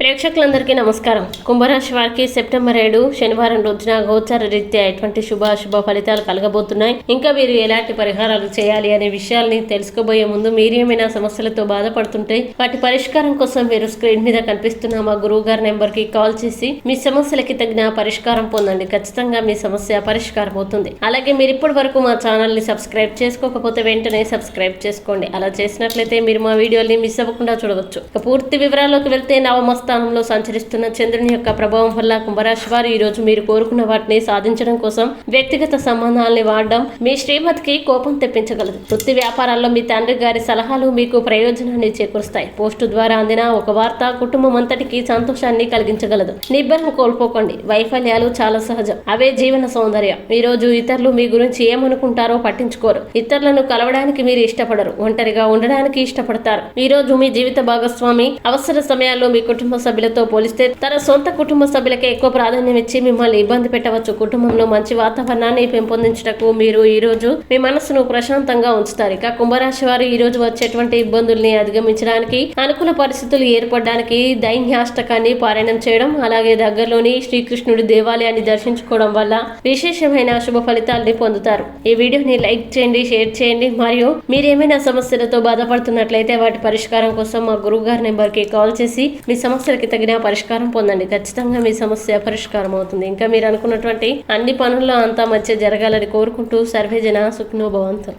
ప్రేక్షకులందరికీ నమస్కారం. కుంభరాశి వారికి సెప్టెంబర్ ఏడు శనివారం రోజున గోచార రీత్యా ఎటువంటి శుభ అశుభ ఫలితాలు కలగబోతున్నాయి. ఇంకా మీరు ఎలాంటి పరిహారాలు చేయాలి అనే విషయాల్ని తెలుసుకోబోయే ముందు మీరు ఏమైనా సమస్యలతో బాధపడుతుంటే వాటి పరిష్కారం కోసం మీరు స్క్రీన్ మీద కనిపిస్తున్న మా గురువు గారి నెంబర్కి కాల్ చేసి మీ సమస్యలకి తగిన పరిష్కారం పొందండి. ఖచ్చితంగా మీ సమస్య పరిష్కారం అవుతుంది. అలాగే మీరు ఇప్పటి వరకు మా ఛానల్ని సబ్స్క్రైబ్ చేసుకోకపోతే వెంటనే సబ్స్క్రైబ్ చేసుకోండి. అలా చేసినట్లయితే మీరు మా వీడియోని మిస్ అవ్వకుండా చూడవచ్చు. పూర్తి వివరాల్లోకి వెళ్తే నవమస్త స్థానంలో సంచరిస్తున్న చంద్రుని యొక్క ప్రభావం వల్ల కుంభరాశి వారు ఈ రోజు మీరు కోరుకున్న వాటిని సాధించడం కోసం వ్యక్తిగత సంబంధాలని వాడడం మీ శ్రీమతికి కోపం తెప్పించగలదు. వృత్తి వ్యాపారాల్లో మీ తండ్రి గారి సలహాలు మీకు ప్రయోజనాన్ని చేకూరుస్తాయి. పోస్టు ద్వారా అందిన ఒక వార్త కుటుంబం అంతటికి సంతోషాన్ని కలిగించగలదు. నిబ్బరం కోల్పోకండి. వైఫల్యాలు చాలా సహజం. అవే జీవన సౌందర్యం. ఈ రోజు ఇతరులు మీ గురించి ఏమనుకుంటారో పట్టించుకోరు. ఇతరులను కలవడానికి మీరు ఇష్టపడరు. ఒంటరిగా ఉండడానికి ఇష్టపడతారు. ఈ రోజు మీ జీవిత భాగస్వామి అవసర సమయాల్లో మీ కుటుంబ సభ్యులతో పోలిస్తే తన సొంత కుటుంబ సభ్యులకే ఎక్కువ ప్రాధాన్యం ఇచ్చి మిమ్మల్ని ఇబ్బంది పెట్టవచ్చు. కుటుంబంలో మంచి వాతావరణాన్ని పెంపొందించటకు మీరు ఈ రోజు మీ మనసును ప్రశాంతంగా ఉంచుతారు. ఇక కుంభరాశి వారు ఈ రోజు వచ్చేటువంటి ఇబ్బందుల్ని అధిగమించడానికి అనుకూల పరిస్థితులు ఏర్పడడానికి దైన్యాష్టకాన్ని పారాయణం చేయడం అలాగే దగ్గరలోని శ్రీకృష్ణుడి దేవాలయాన్ని దర్శించుకోవడం వల్ల విశేషమైన శుభ ఫలితాల్ని పొందుతారు. ఈ వీడియోని లైక్ చేయండి షేర్ చేయండి మరియు మీరేమైనా సమస్యలతో బాధపడుతున్నట్లయితే వాటి పరిష్కారం కోసం మా గురువు గారి నెంబర్కి కాల్ చేసి మీ సమస్య సమస్యలకి తగిన పరిష్కారం పొందండి. ఖచ్చితంగా మీ సమస్య పరిష్కారం అవుతుంది. ఇంకా మీరు అనుకున్నటువంటి అన్ని పనుల్లో అంతా మంచి జరగాలని కోరుకుంటూ సర్వేజన సుఖ్నోభవంతం